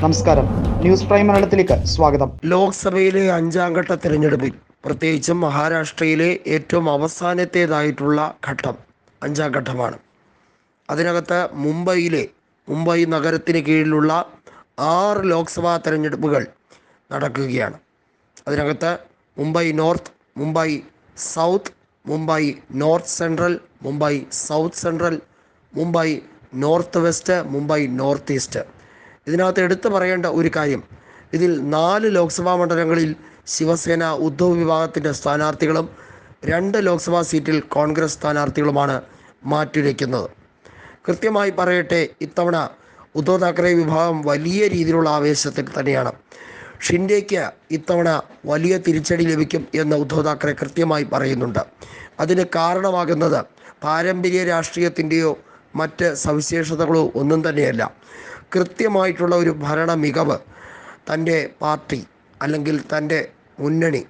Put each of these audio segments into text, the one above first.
നമസ്കാരം. News prime മലയാളത്തിലേക്ക് സ്വാഗതം. ലോക്സഭയിലെ അഞ്ചാം ഘട്ട തിരഞ്ഞെടുപ്പിൽ പ്രത്യേകിച്ചും മഹാരാഷ്ട്രയിലെ ഏറ്റവും അവസാനത്തേതായിട്ടുള്ള ഘട്ടം അഞ്ചാം ഘട്ടമാണ്. അതിനകത്ത് മുംബൈയിലെ മുംബൈ നഗരത്തിന് കീഴിലുള്ള ആറ് ലോക്സഭാ തെരഞ്ഞെടുപ്പുകൾ നടക്കുകയാണ്. അതിനകത്ത് Mumbai north Mumbai south Mumbai north central Mumbai south central Mumbai north west Mumbai north east. ഇതിനകത്ത് എടുത്തു പറയേണ്ട ഒരു കാര്യം. ഇതിൽ നാല് ലോക്സഭാ മണ്ഡലങ്ങളിൽ ശിവസേന ഉദ്ധവ് വിഭാഗത്തിന്റെ സ്ഥാനാർത്ഥികളും രണ്ട് ലോക്സഭാ സീറ്റിൽ കോൺഗ്രസ് സ്ഥാനാർത്ഥികളുമാണ് മാറ്റിവയ്ക്കുന്നത് കൃത്യമായി പറയട്ടെ ഇത്തവണ ഉദ്ധവ് താക്കറെ വിഭാഗം വലിയ രീതിയിലുള്ള ആവേശത്തിൽ തന്നെയാണ്. ഷിൻഡേക്ക് ഇത്തവണ വലിയ തിരിച്ചടി ലഭിക്കും എന്ന് ഉദ്ധവ് താക്കറെ കൃത്യമായി പറയുന്നുണ്ട്. അതിന് കാരണമാകുന്നത് പാരമ്പര്യ രാഷ്ട്രീയത്തിന്റെയോ മറ്റ് സവിശേഷതകളോ ഒന്നും തന്നെയല്ല. കൃത്യമായിട്ടുള്ള ഒരു ഭരണ മികവ് തന്റെ പാർട്ടി അല്ലെങ്കിൽ തന്റെ മുന്നണി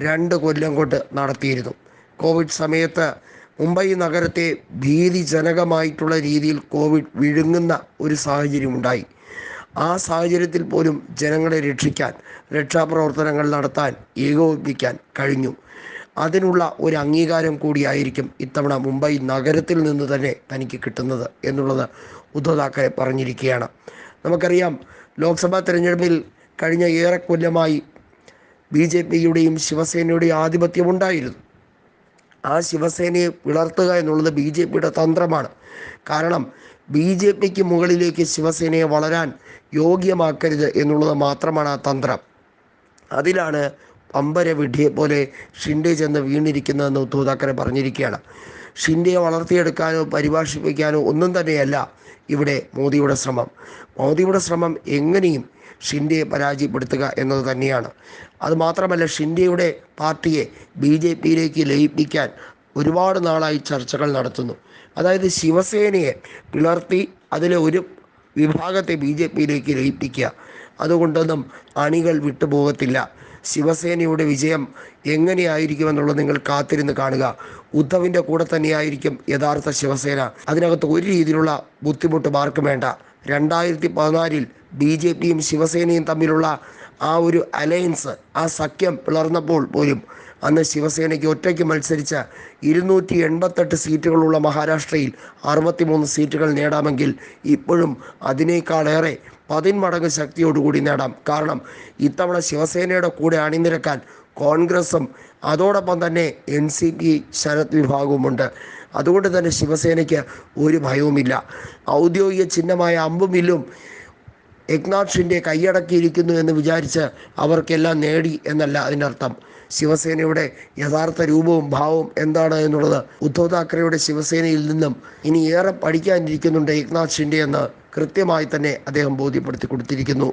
രണ്ട് കൊല്ലം കൊണ്ട് നടത്തിയിരുന്നു. കോവിഡ് സമയത്ത് മുംബൈ നഗരത്തെ ഭീതിജനകമായിട്ടുള്ള രീതിയിൽ കോവിഡ് വിഴുങ്ങുന്ന ഒരു സാഹചര്യം ഉണ്ടായി. ആ സാഹചര്യത്തിൽ പോലും ജനങ്ങളെ രക്ഷിക്കാൻ രക്ഷാപ്രവർത്തനങ്ങൾ നടത്താൻ ഏകോപിപ്പിക്കാൻ കഴിഞ്ഞു. അതിനുള്ള ഒരു അംഗീകാരം കൂടിയായിരിക്കും ഇത്തവണ മുംബൈ നഗരത്തിൽ നിന്ന് തന്നെ തനിക്ക് കിട്ടുന്നത് എന്നുള്ളത് ഉദ്ധവ് താക്കറെ പറഞ്ഞിരിക്കുകയാണ്. നമുക്കറിയാം ലോക്സഭാ തെരഞ്ഞെടുപ്പിൽ കഴിഞ്ഞ ഏറെ കൊല്ലമായി ബി ജെ പിയുടെയും ശിവസേനയുടെയും ആധിപത്യം ഉണ്ടായിരുന്നു. ആ ശിവസേനയെ വിളർത്തുക എന്നുള്ളത് ബി ജെ പിയുടെ തന്ത്രമാണ്. കാരണം ബി ജെ പിക്ക് മുകളിലേക്ക് ശിവസേനയെ വളരാൻ യോഗ്യമാക്കരുത് എന്നുള്ളത് മാത്രമാണ് ആ തന്ത്രം. അതിലാണ് പമ്പര വിഡ്ഢിയെ പോലെ ഷിൻഡെ ചെന്ന് വീണിരിക്കുന്നതെന്ന് ഉദ്ധവ് താക്കറെ പറഞ്ഞിരിക്കുകയാണ്. ഷിൻഡെയെ വളർത്തിയെടുക്കാനോ പരിഭാഷിപ്പിക്കാനോ ഒന്നും തന്നെയല്ല ഇവിടെ മോദിയുടെ ശ്രമം. മോദിയുടെ ശ്രമം എങ്ങനെയും ഷിൻഡെയെ പരാജയപ്പെടുത്തുക എന്നത് തന്നെയാണ്. അതുമാത്രമല്ല ഷിൻഡെയുടെ പാർട്ടിയെ ബി ജെ പിയിലേക്ക് ലയിപ്പിക്കാൻ ഒരുപാട് നാളായി ചർച്ചകൾ നടത്തുന്നു. അതായത് ശിവസേനയെ പിളർത്തി അതിലെ ഒരു വിഭാഗത്തെ ബി ജെ പിയിലേക്ക് ലയിപ്പിക്കുക. അതുകൊണ്ടൊന്നും അണികൾ വിട്ടുപോകത്തില്ല. ശിവസേനയുടെ വിജയം എങ്ങനെയായിരിക്കുമെന്നുള്ളത് നിങ്ങൾ കാത്തിരുന്ന് കാണുക. ഉദ്ധവിന്റെ കൂടെ തന്നെയായിരിക്കും യഥാർത്ഥ ശിവസേന. അതിനകത്ത് ഒരു രീതിയിലുള്ള ബുദ്ധിമുട്ട് ആർക്കും വേണ്ട. രണ്ടായിരത്തി പതിനാലിൽ ബി ജെ പിയും ശിവസേനയും തമ്മിലുള്ള ആ ഒരു അലയൻസ് ആ സഖ്യം പിളർന്നപ്പോൾ പോലും അന്ന് ശിവസേനയ്ക്ക് ഒറ്റയ്ക്ക് മത്സരിച്ച ഇരുന്നൂറ്റി എൺപത്തെട്ട് സീറ്റുകളുള്ള മഹാരാഷ്ട്രയിൽ അറുപത്തിമൂന്ന് സീറ്റുകൾ നേടാമെങ്കിൽ ഇപ്പോഴും അതിനേക്കാളേറെ പതിന്മടങ്ങ് ശക്തിയോടുകൂടി നേടാം. കാരണം ഇത്തവണ ശിവസേനയുടെ കൂടെ അണിനിരക്കാൻ കോൺഗ്രസും അതോടൊപ്പം തന്നെ എൻ സി പി ശരത് വിഭാഗവുമുണ്ട്. അതുകൊണ്ട് തന്നെ ശിവസേനയ്ക്ക് ഒരു ഭയവുമില്ല. ഔദ്യോഗിക ചിഹ്നമായ അമ്പും വില്ലും എക്നാഥ് ഷിൻഡെ കൈയടക്കിയിരിക്കുന്നു എന്ന് വിചാരിച്ച് അവർക്കെല്ലാം നേടി എന്നല്ല അതിനർത്ഥം. ശിവസേനയുടെ യഥാർത്ഥ രൂപവും ഭാവവും എന്താണ് എന്നുള്ളത് ഉദ്ധവ് താക്കറെയുടെ ശിവസേനയിൽ നിന്നും ഇനി ഏറെ പഠിക്കാനിരിക്കുന്നുണ്ട് ഏക്നാഥ് ഷിൻഡെ എന്ന് കൃത്യമായി തന്നെ അദ്ദേഹം ബോധ്യപ്പെടുത്തി കൊടുത്തിരിക്കുന്നു.